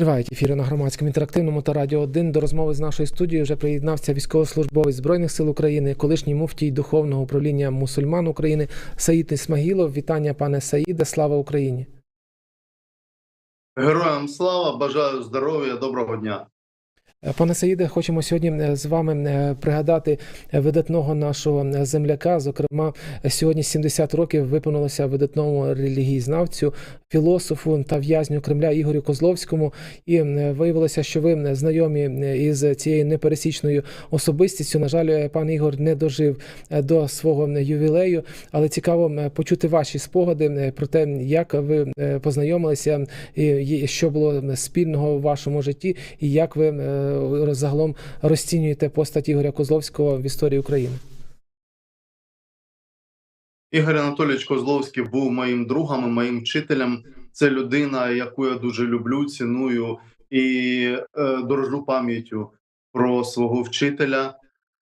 Тривають ефіри на громадському інтерактивному та радіо 1. До розмови з нашою студією вже приєднався військовослужбовець збройних сил України, колишній муфтій духовного управління мусульман України Саїд Ісмагілов. Вітання, пане Саїде. Слава Україні! Героям слава, бажаю здоров'я, доброго дня. Пане Саїде, хочемо сьогодні е, з вами е, пригадати е, видатного нашого земляка. Зокрема, сьогодні 70 років виповнилося видатному релігієзнавцю, філософу та в'язню Кремля Ігорю Козловському. І виявилося, що ви знайомі із цією непересічною особистістю. На жаль, пан Ігор не дожив до свого ювілею, але цікаво почути ваші спогади про те, як ви познайомилися, і що було спільного в вашому житті, і як ви загалом розцінюєте постать Ігоря Козловського в історії України. Ігор Анатолійович Козловський був моїм другом, і моїм вчителем. Це людина, яку я дуже люблю, ціную і е, дорожу пам'яттю про свого вчителя.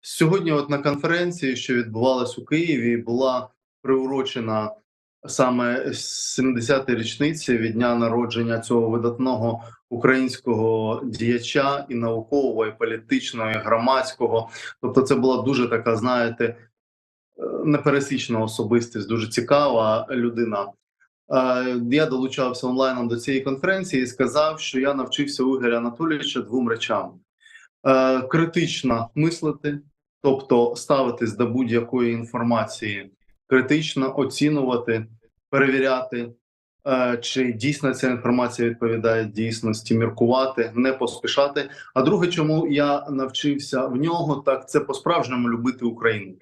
Сьогодні, от на конференції, що відбувалась у Києві, була приурочена саме 70-й річниці від дня народження цього видатного українського діяча і наукового, і політичного, і громадського. Тобто, це була дуже така, знаєте, е, непересічна особистість, дуже цікава людина. Е, Я долучався онлайном до цієї конференції і сказав, що я навчився у Ігоря Анатолійовича двом речам: Е, критично мислити, тобто ставитись до будь-якої інформації, критично оцінувати, перевіряти, е, чи дійсно ця інформація відповідає дійсності, міркувати, не поспішати. А друге, чому я навчився в нього, так це по-справжньому любити Україну.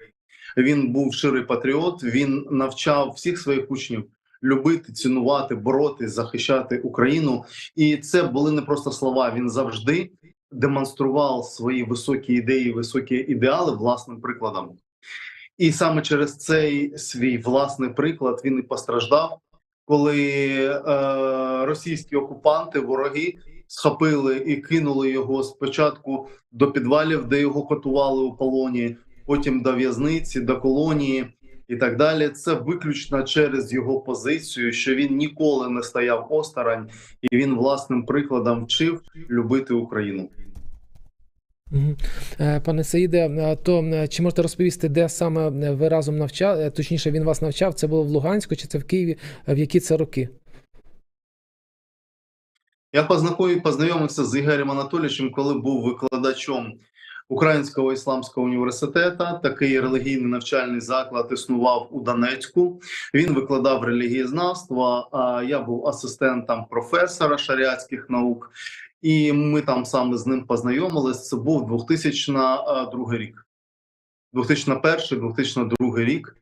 Він був ширий патріот. Він навчав всіх своїх учнів любити, цінувати, боротись, захищати Україну. І це були не просто слова. Він завжди демонстрував свої високі ідеї, високі ідеали власним прикладом. І саме через цей свій власний приклад він і постраждав, коли е, російські окупанти, вороги, схопили і кинули його спочатку до підвалів, де його катували у полоні, потім до в'язниці, до колонії і так далі. Це виключно через його позицію, що він ніколи не стояв осторонь, і він власним прикладом вчив любити Україну. Е, Пане Саїде, е, то чи можете розповісти, де саме е, ви разом навчав? е, Точніше, він вас навчав? Це було в Луганську чи це в Києві? В які це роки? Я познайомив, познайомився з Ігорем Анатолійовичем, коли був викладачом Українського ісламського університету. Такий релігійний навчальний заклад існував у Донецьку. Він викладав релігієзнавство. А я був асистентом професора шаріатських наук, і ми там саме з ним познайомились. Це був 2002 рік, 2001-2002 рік.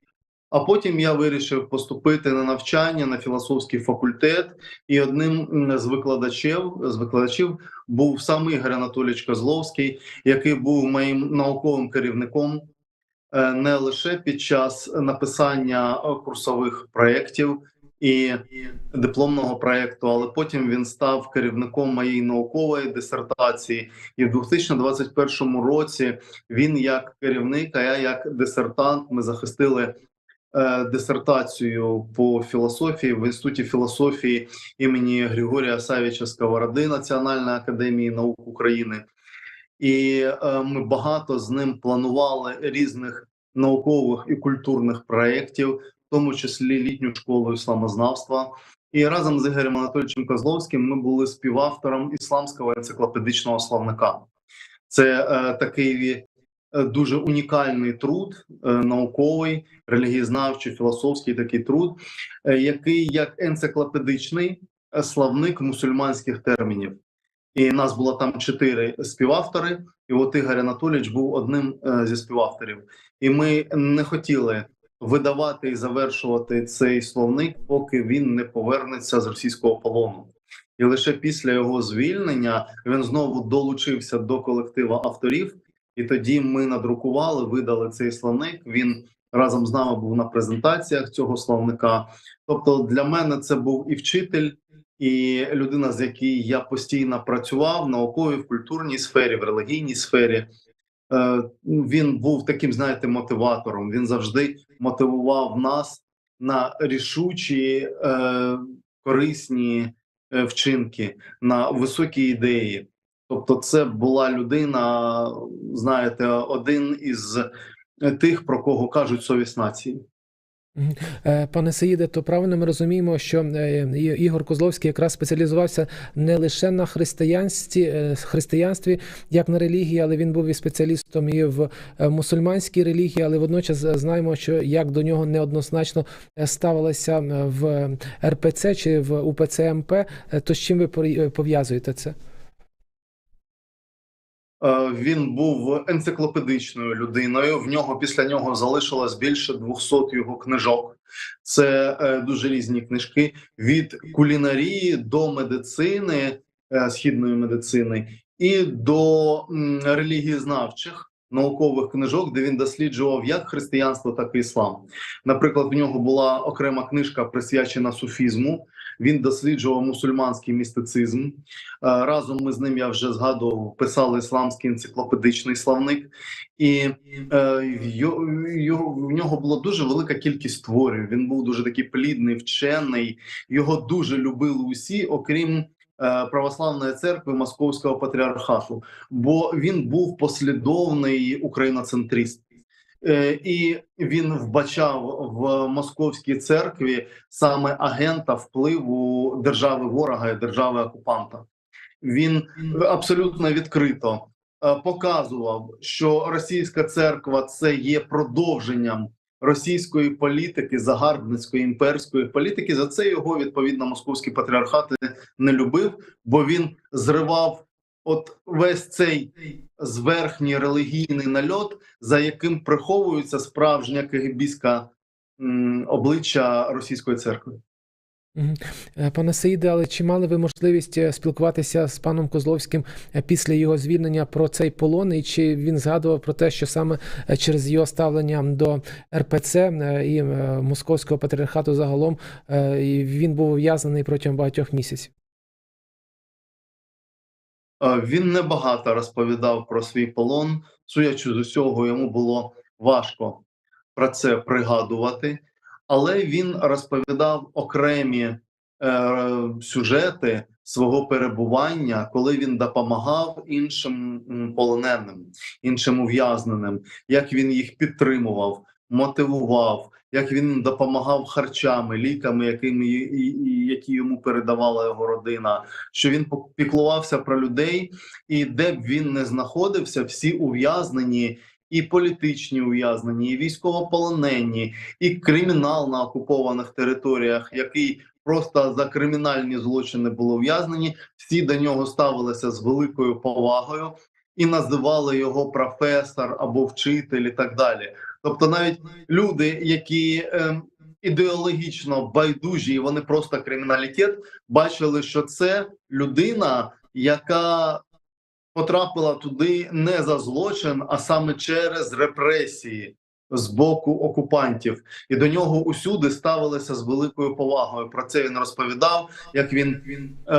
А потім я вирішив поступити на навчання на філософський факультет, і одним з викладачів з викладачів був саме Ігор Анатолійович Козловський, який був моїм науковим керівником е, не лише під час написання е, курсових проєктів і дипломного проєкту, але потім він став керівником моєї наукової дисертації. І в 2021 році він як керівник, а я як дисертант, ми захистили е, дисертацію по філософії в інституті філософії імені Григорія Савіча Сковороди Національної академії наук України. І е, ми багато з ним планували різних наукових і культурних проєктів, тому числі літню школу ісламознавства. І разом з Ігорем Анатолійовичем Козловським ми були співавтором ісламського енциклопедичного словника. Це е, такий е, дуже унікальний труд, е, науковий, релігієзнавчий, філософський такий труд, е, який як енциклопедичний е, словник мусульманських термінів. І нас було там чотири співавтори, і от Ігор Анатолійович був одним е, зі співавторів. І ми не хотіли видавати і завершувати цей словник, поки він не повернеться з російського полону. І лише після його звільнення він знову долучився до колектива авторів, і тоді ми надрукували, видали цей словник. Він разом з нами був на презентаціях цього словника. Тобто, для мене це був і вчитель, і людина, з якою я постійно працював науковій, в культурній сфері, в релігійній сфері. Е, Він був таким, знаєте, мотиватором. Він завжди мотивував нас на рішучі, е, корисні е, вчинки, на високі ідеї. Тобто, це була людина, знаєте, один із тих, про кого кажуть совість нації. Е, Пане Саїде, то правильно ми розуміємо, що е, Ігор Козловський якраз спеціалізувався не лише на християнстві, е, християнстві, як на релігії, але він був і спеціалістом і в мусульманській релігії, але водночас знаємо, що як до нього неоднозначно ставилися е, в РПЦ чи в УПЦ МП, то з чим ви пов'язуєте це? Е, Він був енциклопедичною людиною. В нього після нього залишилось більше 200 його книжок. Це е, дуже різні книжки від кулінарії до медицини, е, східної медицини, і до релігієзнавчих наукових книжок, де він досліджував як християнство, так і іслам. Наприклад, в нього була окрема книжка присвячена суфізму. Він досліджував мусульманський містицизм. Е, Разом ми з ним я вже згадував, писали ісламський енциклопедичний словник, і е, в нього була дуже велика кількість творів. Він був дуже такий плідний, вчений. Його дуже любили усі, окрім православної церкви Московського патріархату, бо він був послідовний україноцентрист. Е, І він вбачав в московській церкві саме агента впливу держави ворога і держави окупанта. Він абсолютно відкрито е, показував, що російська церква це є продовженням російської політики, загарбницької імперської політики. За це його відповідно московський патріархат не любив, бо він зривав от весь цей зверхній релігійний нальот, за яким приховується справжня кигибійська обличчя російської церкви. Е, Пане Саїде, але чи мали ви можливість е, спілкуватися з паном Козловським е, після його звільнення про цей полон, і чи він згадував про те, що саме через його ставлення до РПЦ і Московського патріархату загалом він був ув'язнений протягом багатьох місяців? Він небагато розповідав про свій полон. Судячи з усього, йому було важко про це пригадувати, але він розповідав окремі е, сюжети свого перебування, коли він допомагав іншим полоненим, іншим ув'язненим, як він їх підтримував, мотивував, як він допомагав харчами, ліками, якими які йому передавала його родина що він піклувався про людей, і де б він не знаходився, всі ув'язнені, і політичні ув'язнені, і військовополонені, і кримінал на окупованих територіях, який просто за кримінальні злочини були ув'язнені. Всі до нього ставилися з великою повагою і називали його професор або вчитель, і так далі. Тобто, навіть люди, які ем, ідеологічно байдужі, і вони просто криміналітет, бачили, що це людина, яка потрапила туди не за злочин, а саме через репресії з боку окупантів, і до нього усюди ставилися з великою повагою. Про це він розповідав, як він е,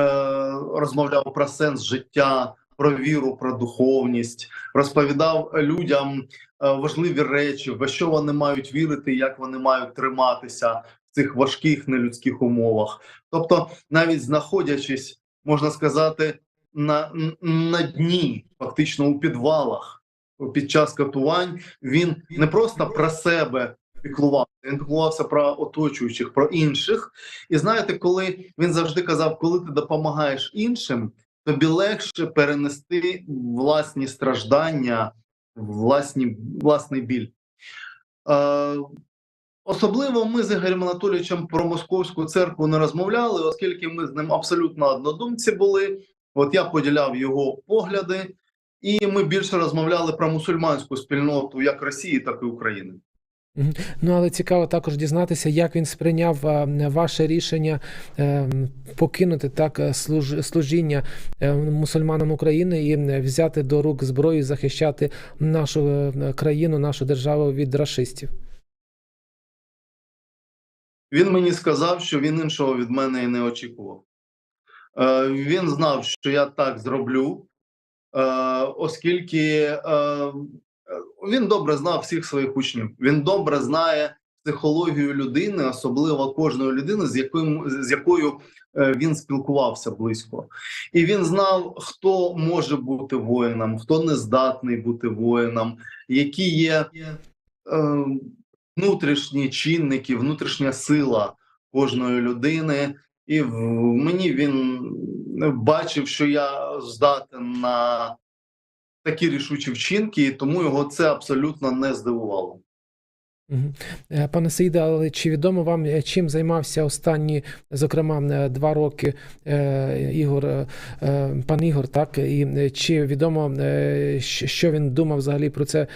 розмовляв про сенс життя. Про віру, про духовність розповідав людям е, важливі речі, в що вони мають вірити, як вони мають триматися в цих важких нелюдських умовах. Тобто, навіть знаходячись, можна сказати, на, на дні, фактично у підвалах під час катувань, він не просто про себе піклувався, він піклувався про оточуючих, про інших. І знаєте, коли він завжди казав, коли ти допомагаєш іншим, тобі легше перенести власні страждання, власні, власний біль. Е, Особливо ми з Ігорем Анатолійовичем про московську церкву не розмовляли, оскільки ми з ним абсолютно однодумці були. От я поділяв його погляди, і ми більше розмовляли про мусульманську спільноту як Росії, так і України. Ну але цікаво також дізнатися, як він сприйняв ваше рішення е, покинути так служіння е, мусульманам України і взяти до рук зброю, і захищати нашу е, країну, нашу державу від рашистів. Він мені сказав, що він іншого від мене і не очікував. Е, він знав, що я так зроблю, е, оскільки е, він добре знав всіх своїх учнів. Він добре знає психологію людини, особливо кожної людини, з яким з якою він спілкувався близько, і він знав, хто може бути воїном, хто не здатний бути воїном, які є внутрішні чинники, внутрішня сила кожної людини. І в мені він бачив, що я здатен на такі рішучі вчинки, і тому його це абсолютно не здивувало. Е, Пане Саїде, але чи відомо вам, е, чим займався останні, зокрема, е, два роки Ігор, пан Ігор, так? І чи відомо, що він думав взагалі про це,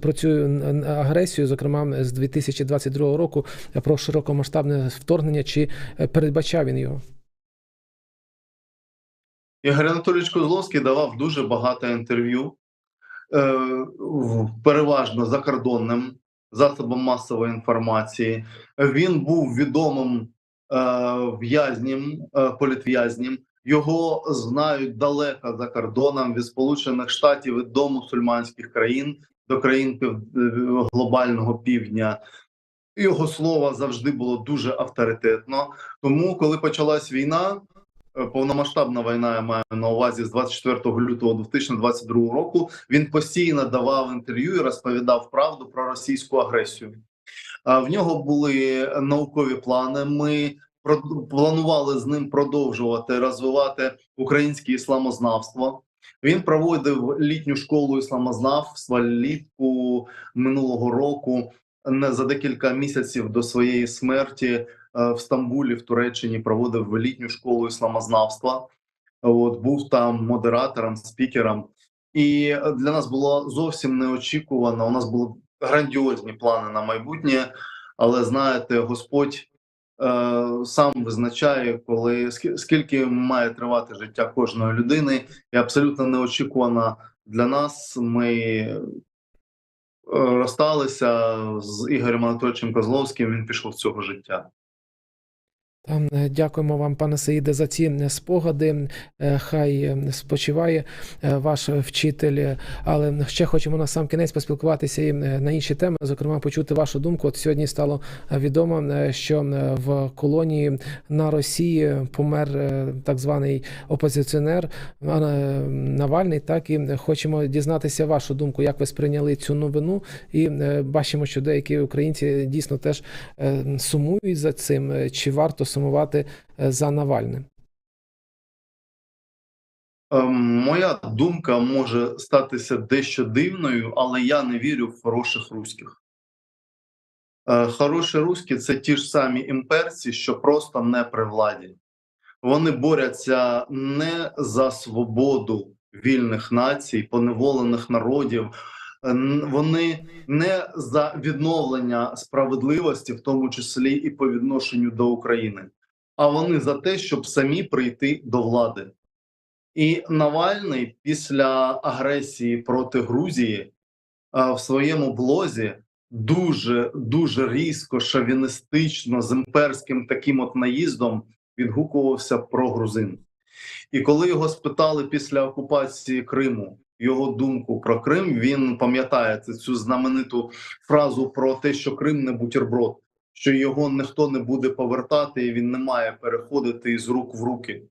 про цю агресію, зокрема, з 2022 року, про широкомасштабне вторгнення, чи передбачав він його? Ігор Анатолійович Козловський давав дуже багато інтерв'ю, переважно закордонним засобам масової інформації. Він був відомим е, в'язнем, е, політв'язнем. Його знають далеко за кордоном від Сполучених Штатів і до мусульманських країн, до країн пів, е, глобального півдня. Його слово завжди було дуже авторитетно. Тому, коли почалась війна, повномасштабна війна, я маю на увазі з 24 лютого 2022 року, він постійно давав інтерв'ю і розповідав правду про російську агресію. В нього були наукові плани. Ми планували з ним продовжувати розвивати українське ісламознавство. Він проводив літню школу ісламознавства літку минулого року. Не за декілька місяців до своєї смерті е, в Стамбулі, в Туреччині, проводив літню школу ісламознавства. От був там модератором, спікером, і для нас було зовсім неочікувано. У нас були грандіозні плани на майбутнє, але знаєте, Господь е, сам визначає, коли скільки має тривати життя кожної людини, і абсолютно неочікувано для нас. Ми е, розсталися з Ігорем Анатольовичем Козловським. Він пішов з цього життя. Е, дякуємо вам, пане Саїде, за ці е, спогади. Е, Хай спочиває ваш вчитель. Але ще хочемо на сам кінець поспілкуватися і на інші теми, зокрема, почути вашу думку. От сьогодні стало відомо, що в колонії на Росії помер так званий опозиціонер Навальний. Так і хочемо дізнатися вашу думку, як ви сприйняли цю новину, і бачимо, що деякі українці дійсно теж сумують за цим. Чи варто сумувати е, за Навальним? Ем, Моя думка може статися дещо дивною, але я не вірю в хороших руських. Е, Хороші руські це ті ж самі імперці, що просто не при владі. Вони борються не за свободу вільних націй, поневолених народів. Е, Вони не за відновлення справедливості, в тому числі і по відношенню до України, а вони за те, щоб самі прийти до влади. І Навальний після агресії проти Грузії в своєму блозі дуже дуже різко, шовіністично, з імперським таким от наїздом відгукувався про грузин. І коли його спитали після окупації Криму його думку про Крим, він пам'ятає цю знамениту фразу про те, що Крим не бутерброд, що його ніхто не буде повертати, і він не має переходити із рук в руки.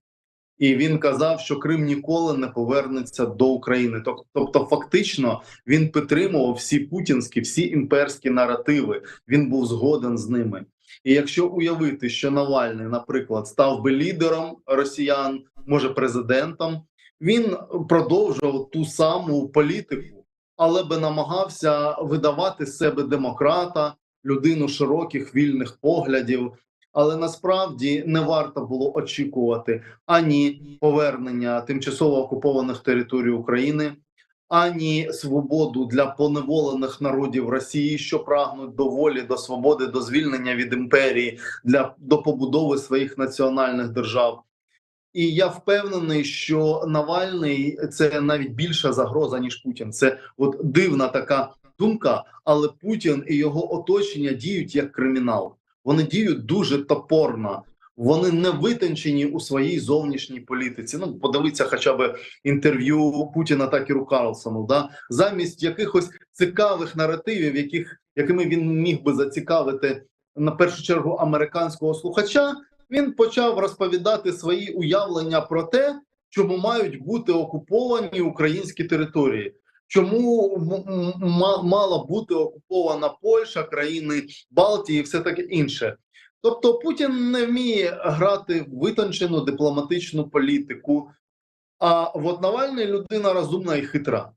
І він казав, що Крим ніколи не повернеться до України. Тобто, фактично, він підтримував всі путінські, всі імперські наративи. Він був згоден з ними. І якщо уявити, що Навальний, наприклад, став би лідером росіян, може президентом, він продовжував ту саму політику, але би намагався видавати себе демократа, людину широких вільних поглядів. Але насправді не варто було очікувати ані повернення тимчасово окупованих територій України, ані свободу для поневолених народів Росії, що прагнуть до волі, до свободи, до звільнення від імперії для до побудови своїх національних держав. І я впевнений, що Навальний це навіть більша загроза ніж Путін. Це от дивна така думка, але Путін і його оточення діють як кримінал. Вони діють дуже топорно. Вони не витончені у своїй зовнішній політиці. Ну, подивіться хоча б інтерв'ю Путіна Такеру Карлсону. Да? Замість якихось цікавих наративів, яких, якими він міг би зацікавити на першу чергу американського слухача, він почав розповідати свої уявлення про те, чому мають бути окуповані українські території. Чому мала бути окупована Польща, країни Балтії і все таке інше? Тобто Путін не вміє грати в витончену дипломатичну політику. А от Навальний людина розумна і хитра,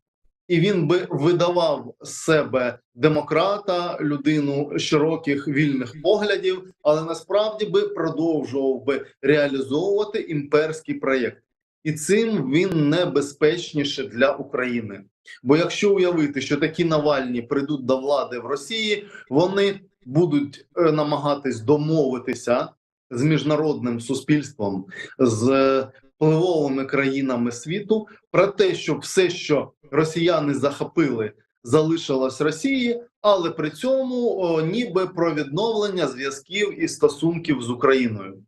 і він би видавав себе демократа, людину широких вільних поглядів, але насправді би продовжував би реалізовувати імперський проєкт, і цим він небезпечніше для України. Бо якщо уявити, що такі Навальні прийдуть до влади в Росії, вони будуть е, намагатись домовитися з міжнародним суспільством, з е, впливовими країнами світу про те, щоб все, що росіяни захопили, залишилось Росії, але при цьому о, ніби про відновлення зв'язків і стосунків з Україною.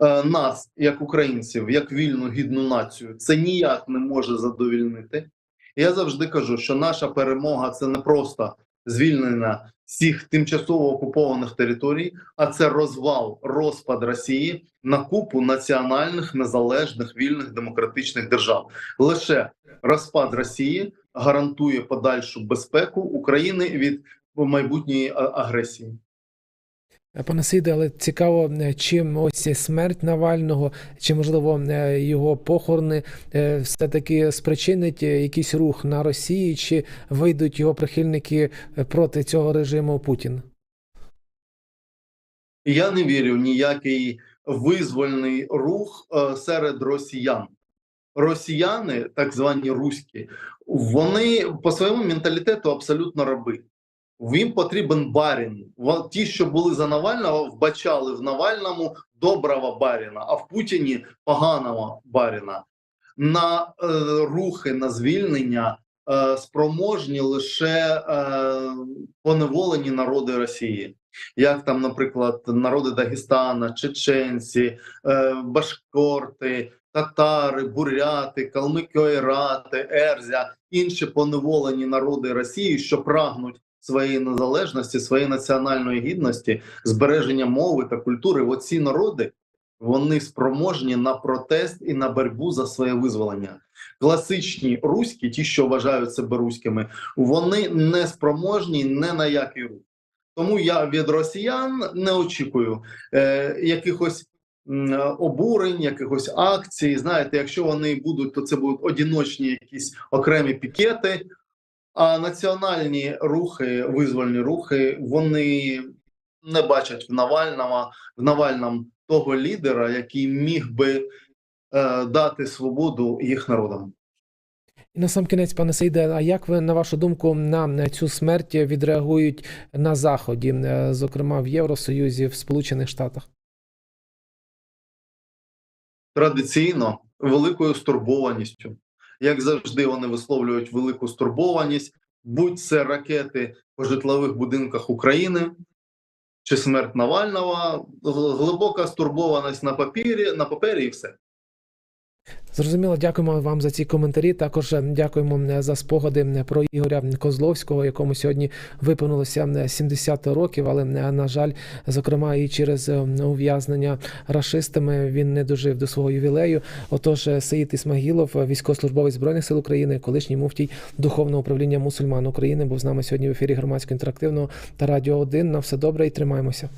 Е, Нас, як українців, як вільну гідну націю, це ніяк не може задовільнити. Я завжди кажу, що наша перемога це не просто звільнення всіх тимчасово окупованих територій, а це розвал, розпад Росії на купу національних незалежних вільних демократичних держав. Лише розпад Росії гарантує подальшу безпеку України від майбутньої агресії. Пане Сиде, але цікаво, е, чим ось смерть Навального, чи можливо е, його похорони е, все-таки спричинить е, якийсь рух на Росії, чи вийдуть його прихильники проти цього режиму Путіна? Я не вірю в ніякий визвольний рух серед росіян. Росіяни, так звані руські, вони по своєму менталітету абсолютно раби. Їм потрібен барін. Ті, що були за Навального, вбачали в Навальному доброго баріна, а в Путіні поганого баріна. На е, рухи на звільнення е, спроможні лише е, поневолені народи Росії як там, наприклад, народи Дагестана, чеченці, е, башкорти, татари, буряти, калмики-ойрати, ерзя, інші поневолені народи Росії, що прагнуть своєї незалежності, своєї національної гідності, збереження мови та культури. Оці народи вони спроможні на протест і на боротьбу за своє визволення. Класичні руські, ті, що вважають себе руськими, вони не спроможні не на який рух. Тому я від росіян не очікую е, якихось обурень, якихось акцій. Знаєте, якщо вони будуть, то це будуть одіночні якісь окремі пікети. А національні рухи, визвольні рухи, вони не бачать в Навального в Навальному того лідера, який міг би е, дати свободу їх народам. І на сам кінець, пане Сейде, а як ви, на вашу думку, на цю смерть відреагують на Заході, е, зокрема в Євросоюзі, в Сполучених Штатах? традиційно великою стурбованістю. Як завжди, вони висловлюють велику стурбованість, будь це ракети по житлових будинках України чи смерть Навального, глибока стурбованість на папірі, на папері і все. Зрозуміло, дякуємо вам за ці коментарі. Також е, дякуємо е, за спогади е, про Ігоря Козловського, якому сьогодні виповнилося е, 70 років. Але на жаль, зокрема, і через ув'язнення рашистами він не дожив до свого ювілею. Отож, Саїд Ісмагілов, військовослужбовець збройних сил України, колишній муфтій духовного управління мусульман України, був з нами сьогодні в ефірі громадського інтерактивного та радіо 1. На все добре і тримаємося.